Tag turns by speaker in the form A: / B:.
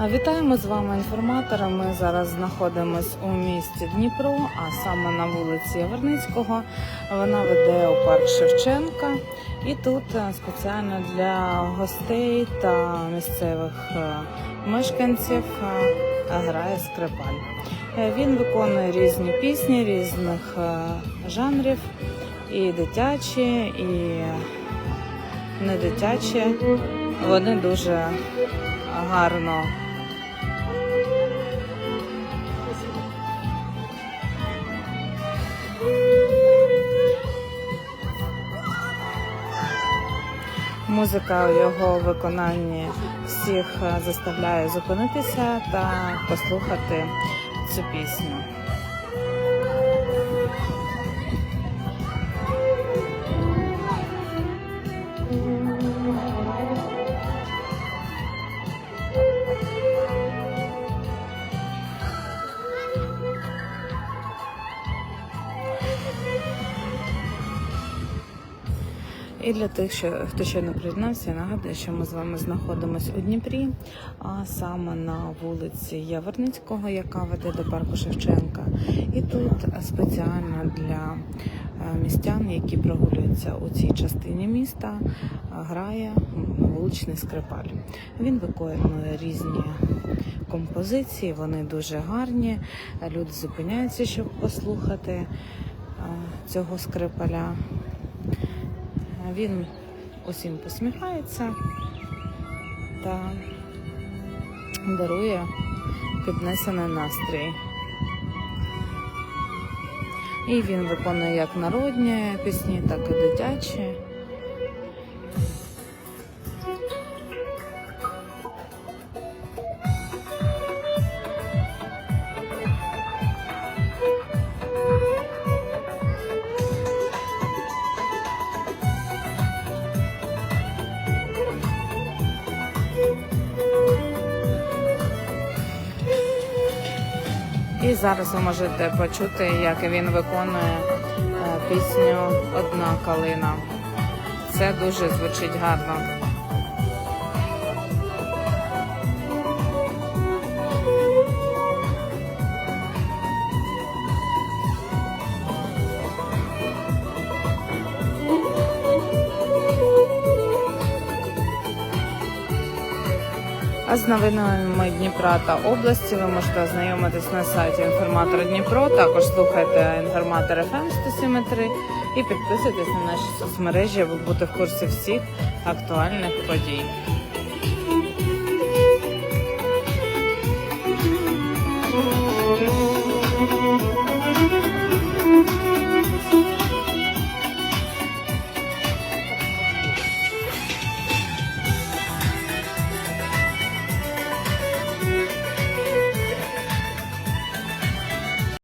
A: Вітаємо з вами інформатора. Ми зараз знаходимось у місті Дніпро, а саме на вулиці Яворницького. Вона веде у парк Шевченка. І тут е, спеціально для гостей та місцевих е, мешканців е, грає скрипаль. Він виконує різні пісні різних жанрів, і дитячі, і не дитячі. Вони дуже гарно Музика у його виконанні всіх е, заставляє зупинитися та послухати цю пісню. І для тих, що хто ще не приєднався, нагадую, що ми з вами знаходимося у Дніпрі, а саме на вулиці Яворницького, яка веде до парку Шевченка. І тут спеціально для е, містян, які прогулюються у цій частині міста, грає вуличний скрипаль. Він виконує різні композиції, вони дуже гарні. Люди зупиняються, щоб послухати е, цього скрипаля. Він усім посміхається та дарує піднесений настрій. І він виконує як народні пісні, так і дитячі. І зараз ви можете почути, як він виконує е, пісню Одна калина. Це дуже звучить гарно. А з новинами Дніпра та області ви можете ознайомитись на сайті інформатора Дніпро. Також слухайте інформатор FM 107.3 і підписуйтесь на наші соцмережі, аби бути в курсі всіх актуальних подій.